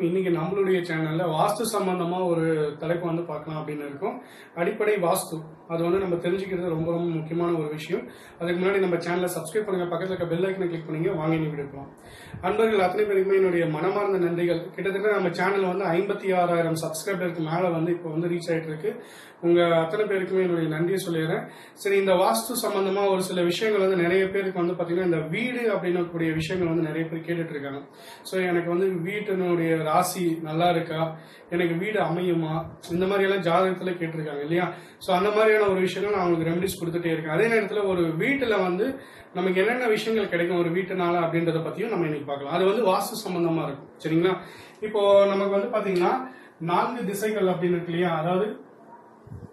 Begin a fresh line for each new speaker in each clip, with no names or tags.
வணக்கம் இன்னைக்கு நம்மளுடைய சேனல்ல வாஸ்து சம்பந்தமா ஒரு தலைப்பு வந்து பார்க்கலாம் அப்படின்னு இருக்கும். அடிப்படை வாஸ்து. அது வந்து நம்ம தெரிஞ்சுக்கிறது ரொம்ப ரொம்ப முக்கியமான ஒரு விஷயம். அதுக்கு முன்னாடி நம்ம சேனலை சப்ஸ்கிரைப் பண்ணுங்க. பக்கத்துல இருக்க பெல் ஐக்கனை கிளிக் பண்ணுங்க வாங்கி விடுப்போம் அன்பர்கள் அத்தனை பேருக்குமே என்னுடைய மனமார்ந்த நன்றிகள். கிட்டத்தட்ட நம்ம சேனல் வந்து ஐம்பத்தி ஆறாயிரம் சப்ஸ்கிரைபருக்கு மேல வந்து இப்போ வந்து ரீச் ஆயிட்டு இருக்கு. உங்க அத்தனை பேருக்குமே என்னுடைய நன்றியை சொல்லிடுறேன். சரி இந்த வாஸ்து சம்பந்தமா ஒரு சில விஷயங்கள் வந்து நிறைய பேருக்கு வந்து பாத்தீங்கன்னா இந்த வீடு அப்படின்னு கூடிய விஷயங்கள் வந்து நிறைய பேர் கேட்டுட்டு இருக்காங்க. ஸோ எனக்கு வந்து வீட்டினுடைய ராசி நல்லா இருக்கா? எனக்கு வீடு அமையுமா? இந்த மாதிரி எல்லாம் ஜாதகத்துல கேட்டிருக்காங்க இல்லையா? ஸோ அந்த மாதிரியான ஒரு விஷயங்கள் நான் அவங்களுக்கு ரெமடிஸ் கொடுத்துட்டே இருக்கேன். அதே நேரத்தில் ஒரு வீட்டில் வந்து நமக்கு என்னென்ன விஷயங்கள் கிடைக்கும் ஒரு வீட்டுனால அப்படின்றத பத்தியும் நம்ம இன்னைக்கு பார்க்கலாம். அது வந்து வாஸ்து சம்பந்தமா இருக்கும் சரிங்களா? இப்போ நமக்கு வந்து பாத்தீங்கன்னா நான்கு திசைகள் அப்படின்னு இருக்கு இல்லையா? அதாவது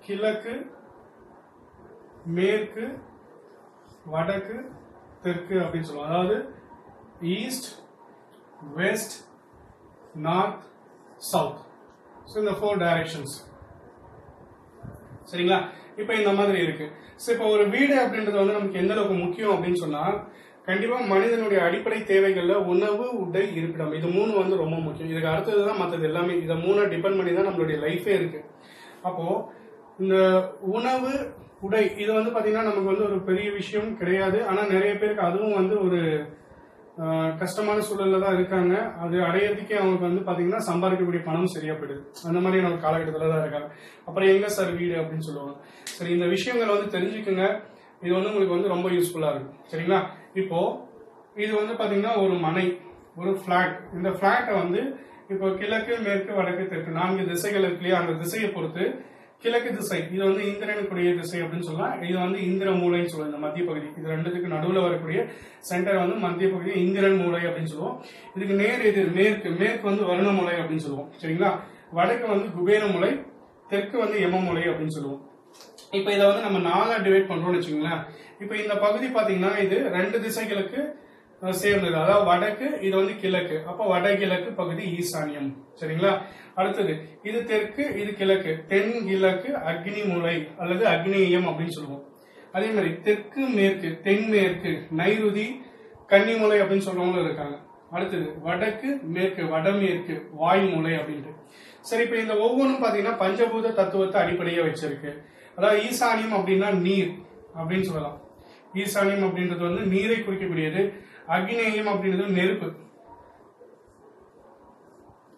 கிழக்கு மேற்கு வடக்கு தெற்கு அப்படின்னு சொல்லுவோம். அதாவது east west north south so இந்த ஃபோர் டைரக்ஷன்ஸ் சரிங்களா? இப்போ இந்த மாதிரி இருக்கு. ஸோ இப்போ ஒரு வீடு அப்படின்றது வந்து நமக்கு எந்த அளவுக்கு முக்கியம் அப்படின்னு சொன்னா கண்டிப்பா மனிதனுடைய அடிப்படை தேவைகள்ல உணவு உடை இருப்பிடம். இது மூணு வந்து ரொம்ப முக்கியம். இதுக்கு அடுத்தது தான் மற்றது எல்லாமே. இதை மூணை டிபெண்ட் பண்ணி தான் நம்மளுடைய லைஃபே இருக்கு. அப்போ இந்த உணவு உடை இது வந்து பாத்தீங்கன்னா நமக்கு வந்து ஒரு பெரிய விஷயம் கிடையாது. ஆனா நிறைய பேருக்கு அதுவும் வந்து ஒரு கஷ்டமான சூழல்ல தான் இருக்காங்க. அது அடையிறதுக்கே அவங்களுக்கு வந்து பாத்தீங்கன்னா சம்பாதிக்கக்கூடிய பணம் சரியா போயிடுது அந்த மாதிரியான ஒரு காலகட்டத்தில் தான் இருக்காங்க. அப்புறம் எங்க சார் வீடு அப்படின்னு சொல்லுவாங்க. சரி இந்த விஷயங்கள் வந்து தெரிஞ்சுக்குங்க. இது வந்து உங்களுக்கு வந்து ரொம்ப யூஸ்ஃபுல்லா இருக்கும். சரிங்களா? இப்போ இது வந்து பாத்தீங்கன்னா ஒரு மனை ஒரு பிளாட் இந்த பிளாட்டை வந்து இப்போ கிழக்கு மேற்கு வடக்கு தெற்கு நான்கு திசைகள் இருக்கு இல்லையா? அந்த திசையை பொறுத்து கிழக்கு திசை. இது வந்து இந்திரனுக்குரிய திசை அப்படின்னு சொல்லலாம். இது வந்து இந்திர மூலைன்னு சொல்லுவோம். இந்த மத்திய பகுதி. இது ரெண்டுத்துக்கு நடுவில் வரக்கூடிய சென்டர் வந்து மத்திய பகுதி இந்திரன் மூலை அப்படின்னு சொல்லுவோம். இதுக்கு நேர் எதிர் மேற்கு மேற்கு வந்து வருண மூளை அப்படின்னு சொல்லுவோம். சரிங்களா? வடக்கு வந்து குபேர மூளை தெற்கு வந்து யம மூலை அப்படின்னு சொல்லுவோம். இப்போ இதை வந்து நம்ம நாலா டிவைட் பண்றோம்னு வச்சுக்கோங்களேன். இப்போ இந்த பகுதி பாத்தீங்கன்னா இது ரெண்டு திசைகளுக்கு சேர்ந்தது அதாவது வடக்கு இது வந்து கிழக்கு. அப்போ வடகிழக்கு பகுதி ஈசானியம். சரிங்களா? அடுத்தது இது தெற்கு இது கிழக்கு. தென் கிழக்கு அக்னி மூலை அல்லது அக்னியம் அப்படின்னு சொல்லுவோம். அதே மாதிரி தெற்கு மேற்கு தென்மேற்கு நைருதி கன்னிமுலை அப்படின்னு சொல்றவங்களும் இருக்காங்க. அடுத்தது வடக்கு மேற்கு வடமேற்கு வாய்மூலை அப்படின்ட்டு. சரி இப்ப இந்த ஒவ்வொன்றும் பாத்தீங்கன்னா பஞ்சபூத தத்துவத்தை அடிப்படையா வச்சிருக்கு. அதாவது ஈசானியம் அப்படின்னா நீர் அப்படின்னு சொல்லலாம். ஈசானியம் அப்படின்றது வந்து நீரை குறிக்கக்கூடியது. அக்னேயம் அப்படின்றது நெருப்பு.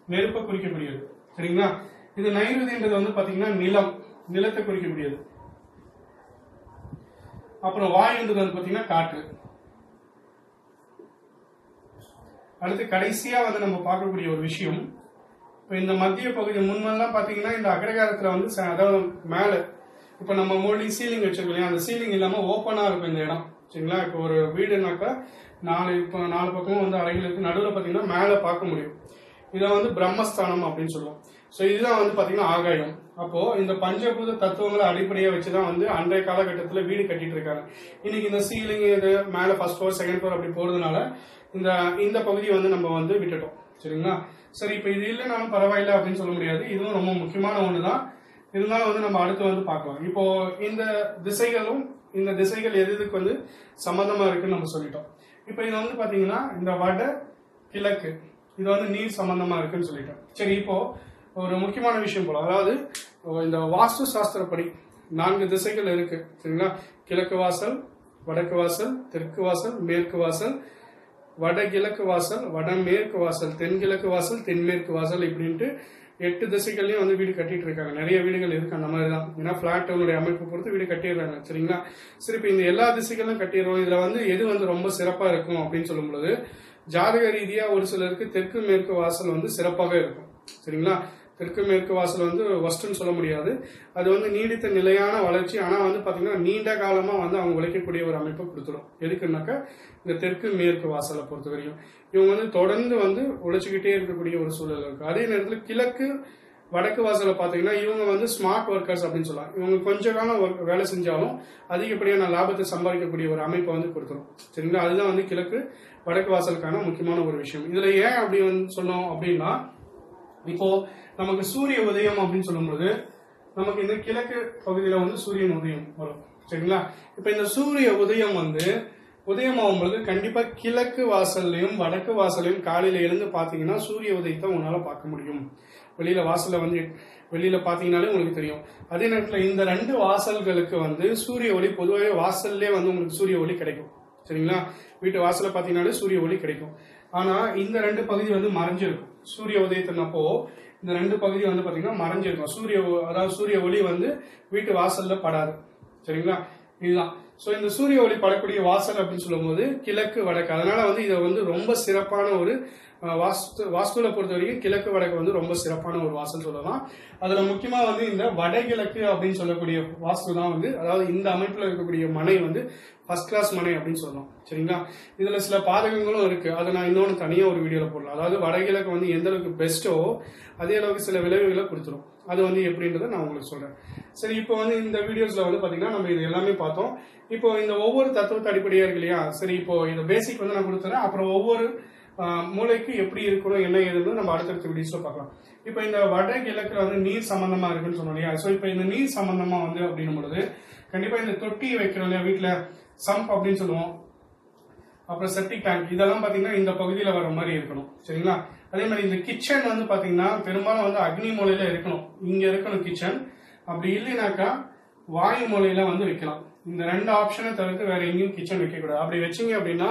நெருப்பை குறிக்கக்கூடியது. சரிங்களா? இது நைருதின்றது வந்து பாத்தீங்கன்னா நிலம். நிலத்தை குறிக்கக்கூடியது. அப்புறம் வாயுன்றது வந்து பாத்தீங்கன்னா காற்று. அடுத்து கடைசியா வந்து நம்ம பார்க்கக்கூடிய ஒரு விஷயம் இப்போ இந்த மத்திய பகுதி முன்னெல்லாம் பார்த்தீங்கன்னா இந்த அக்ரகாரத்தில் வந்து ச- அதாவது மேலே இப்போ நம்ம மோடி சீலிங் வச்சிருக்கோம் இல்லையா? அந்த சீலிங் இல்லாமல் ஓப்பனாக இருக்கும் இந்த இடம். சரிங்களா? இப்போ ஒரு வீடுனாக்கா நாலு இப்போ நாலு பக்கமும் வந்து அறைகள் இருக்கு. நடுவில் பார்த்தீங்கன்னா மேலே பார்க்க முடியும். இதை வந்து பிரம்மஸ்தானம் அப்படின்னு சொல்லுவோம். ஸோ இதுதான் வந்து பார்த்தீங்கன்னா ஆகாயம். அப்போ இந்த பஞ்சபூத தத்துவங்களை அடிப்படையா வச்சுதான் வந்து அன்றைய காலகட்டத்தில் வீடு கட்டிட்டு இருக்காங்க. இன்னைக்கு இந்த சீலிங் இது மேலே ஃபர்ஸ்ட் ஃப்ளோர் செகண்ட் ஃப்ளோர் அப்படி போறதுனால இந்த இந்த பகுதியை வந்து நம்ம வந்து விட்டுட்டோம். சரிங்களா? சரி இப்போ இது இல்லைனாலும் பரவாயில்ல அப்படின்னு சொல்ல முடியாது. இதுவும் ரொம்ப முக்கியமான ஒன்று தான் இதெல்லாம் வந்து நம்ம அடுத்து வந்து பார்க்கலாம். இப்போ இந்த திசைகளும் இந்த திசைகள் எது எதுக்கு வந்து சம்பந்தமா இருக்குன்னு நம்ம சொல்லிட்டோம். இப்போ இது வந்து பாத்தீங்கன்னா இந்த வட கிழக்கு இது வந்து நீர் சம்பந்தமா இருக்குன்னு சொல்லிட்டோம். சரி இப்போ ஒரு முக்கியமான விஷயம் போல அதாவது இந்த வாஸ்து சாஸ்திரப்படி நான்கு திசைகள் இருக்கு. சரிங்களா? கிழக்கு வாசல் வடக்கு வாசல் தெற்கு வாசல் மேற்கு வாசல் வடகிழக்கு வாசல் வடமேற்கு வாசல் தென்கிழக்கு வாசல் தென்மேற்கு வாசல் இப்படின்ட்டு எட்டு திசைகள்லயும் வந்து வீடு கட்டிட்டு இருக்காங்க நிறைய வீடுகள் இருக்கு அந்த மாதிரி தான் ஏன்னா பிளாட் அமைப்பு பொறுத்து வீடு கட்டிடுறாங்க சரிங்களா? சரி இப்போ இந்த எல்லா திசைகளும் கட்டிடுறோம். இதுல வந்து எது வந்து ரொம்ப சிறப்பா இருக்கும் அப்படின்னு சொல்லும் பொழுது ஜாதக ரீதியா ஒரு சிலருக்கு தெற்கு மேற்கு வாசல் வந்து சிறப்பாக இருக்கும் சரிங்களா? தெற்கு மேற்கு வாசல் வந்து ஒஸ்ட்னு சொல்ல முடியாது. அது வந்து நீடித்த நிலையான வளர்ச்சி. ஆனால் வந்து பார்த்தீங்கன்னா நீண்ட காலமாக வந்து அவங்க உழைக்கக்கூடிய ஒரு அமைப்பை கொடுத்துரும். எதுக்குன்னாக்கா இந்த தெற்கு மேற்கு வாசலை பொறுத்த வரையும். இவங்க வந்து தொடர்ந்து வந்து உழைச்சிக்கிட்டே இருக்கக்கூடிய ஒரு சூழல் இருக்கு. அதே நேரத்தில் கிழக்கு வடக்கு வாசலை பார்த்தீங்கன்னா இவங்க வந்து ஸ்மார்ட் ஒர்க்கர்ஸ் அப்படின்னு சொல்லலாம் இவங்க கொஞ்ச காலம் work- வேலை செஞ்சாலும் அதிகப்படியான லாபத்தை சம்பாதிக்கக்கூடிய ஒரு அமைப்பை வந்து கொடுத்துரும். சரிங்களா? அதுதான் வந்து கிழக்கு வடக்கு வாசலுக்கான முக்கியமான ஒரு விஷயம். இதுல ஏன் அப்படி வந்து சொன்னோம் அப்படின்னா இப்போ நமக்கு சூரிய உதயம் அப்படின்னு சொல்லும்போது நமக்கு இந்த கிழக்கு பகுதியில வந்து சூரியன் உதயம் வரும். சரிங்களா? இப்ப இந்த சூரிய உதயம் வந்து உதயமாகும் பொழுது கண்டிப்பா கிழக்கு வாசல்லையும் வடக்கு வாசல்லையும் காலையில எழுந்து பாத்தீங்கன்னா சூரிய உதயத்தை உங்களால பார்க்க முடியும். வெளியில வாசல்ல வந்து வெளியில பாத்தீங்கன்னாலே உங்களுக்கு தெரியும். அதே நேரத்துல இந்த ரெண்டு வாசல்களுக்கு வந்து சூரிய ஒளி பொதுவாகவே வாசல்லே வந்து உங்களுக்கு சூரிய ஒளி கிடைக்கும். சரிங்களா? வீட்டு வாசல்ல பாத்தீங்கன்னாலே சூரிய ஒளி கிடைக்கும். ஆனா இந்த ரெண்டு பகுதி வந்து மறைஞ்சிருக்கும். சூரிய உதயத்தினப்போ இந்த ரெண்டு பகுதியும் வந்து பாத்தீங்கன்னா மறைஞ்சிருக்கும். சூரிய ஒ- அதாவது சூரிய ஒளி வந்து வீட்டு வாசல்ல படாது. சரிங்களா? இதுதான். சோ இந்த சூரிய ஒளி படக்கூடிய வாசல் அப்படின்னு சொல்லும்போது கிழக்கு வடக்கு. அதனால வந்து இதை வந்து ரொம்ப சிறப்பான ஒரு வாஸ்து வாஸ்துல பொறுத்த வரைக்கும் கிழக்கு வடக்கு வந்து ரொம்ப சிறப்பான ஒரு வாசல் சொல்லலாம். அதுல முக்கியமா வந்து இந்த வடகிழக்கு அப்படின்னு சொல்லக்கூடிய வாஸ்து தான் வந்து அதாவது இந்த அமைப்புல இருக்கக்கூடிய மனை வந்து ஃபர்ஸ்ட் கிளாஸ் மனை அப்படின்னு சொல்லலாம். சரிங்களா? இதுல சில பாதகங்களும் இருக்கு. அதை நான் இன்னொன்று தனியா ஒரு வீடியோல போடலாம். அதாவது வடகிழக்கு வந்து எந்த அளவுக்கு பெஸ்ட்டோ அதே அளவுக்கு சில விளைவுகளை கொடுத்துரும். அது வந்து எப்படின்றத நான் உங்களுக்கு சொல்றேன். சரி இப்போ வந்து இந்த வீடியோஸ்ல வந்து பாத்தீங்கன்னா நம்ம இது எல்லாமே பார்த்தோம். இப்போ இந்த ஒவ்வொரு தத்துவத்தை அடிப்படையா இருக்கு இல்லையா? சரி இப்போ இந்த பேசிக் வந்து நான் கொடுத்துறேன். அப்புறம் ஒவ்வொரு மூளைக்கு எப்படி இருக்கணும் என்ன ஏதுன்னு நம்ம அடுத்தடுத்த வீடியோஸ்ல பார்க்கலாம். இப்போ இந்த வட கிழக்குல வந்து நீர் சம்பந்தமா இருக்குன்னு சொன்னோம் இல்லையா? ஸோ இப்போ இந்த நீர் சம்பந்தமா வந்து அப்படின்னும் பொழுது கண்டிப்பா இந்த தொட்டி வைக்கிறோம் இல்லையா வீட்டுல சம்ப் அப்படின்னு சொல்லுவோம். அப்புறம் செப்டிக் டேங்க் இதெல்லாம் பாத்தீங்கன்னா இந்த பகுதியில வர மாதிரி இருக்கணும். சரிங்களா? அதே மாதிரி இந்த கிச்சன் வந்து பாத்தீங்கன்னா பெரும்பாலும் வந்து அக்னி மூலையில இருக்கணும். இங்க இருக்கணும் கிச்சன் அப்படி இல்லைனாக்கா வாயு மூலையில வந்து வைக்கலாம். இந்த ரெண்டு ஆப்ஷனை தவிர்த்து வேற எங்கேயும் கிச்சன் வைக்கக்கூடாது. அப்படி வச்சீங்க அப்படின்னா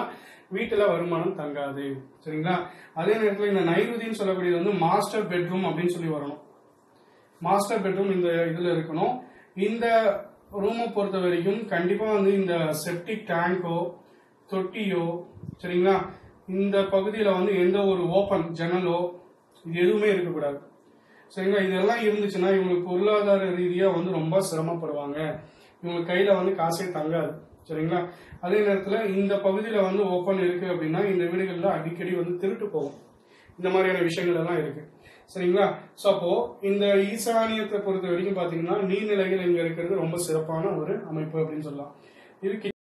வீட்டுல வருமானம் தங்காது. சரிங்களா? அதே நேரத்துல இந்த நைருதின்னு சொல்லக்கூடியது வந்து மாஸ்டர் பெட்ரூம் அப்படின்னு சொல்லி வரணும் மாஸ்டர் பெட்ரூம் இந்த இதுல இருக்கணும். இந்த ரூமை பொறுத்த வரைக்கும் கண்டிப்பா வந்து இந்த செப்டிக் டேங்கோ தொட்டியோ சரிங்களா? இந்த பகுதியில வந்து எந்த ஒரு ஓபன் ஜன்னலோ இது எதுவுமே இருக்கக்கூடாது. சரிங்களா? இதெல்லாம் இருந்துச்சுன்னா இவங்களுக்கு பொருளாதார ரீதியா வந்து ரொம்ப சிரமப்படுவாங்க. இவங்க கையில வந்து காசே தங்காது. சரிங்களா? அதே நேரத்தில் இந்த பகுதியில் வந்து ஓப்பன் இருக்கு அப்படின்னா இந்த வீடுகளில் அடிக்கடி வந்து திருட்டு போகும். இந்த மாதிரியான விஷயங்கள் எல்லாம் இருக்கு. சரிங்களா? ஸோ அப்போ இந்த ஈசானியத்தை பொறுத்த வரைக்கும் பார்த்தீங்கன்னா நீர்நிலைகள் இங்கே இருக்கிறது ரொம்ப சிறப்பான ஒரு அமைப்பு அப்படின்னு சொல்லலாம். இருக்கு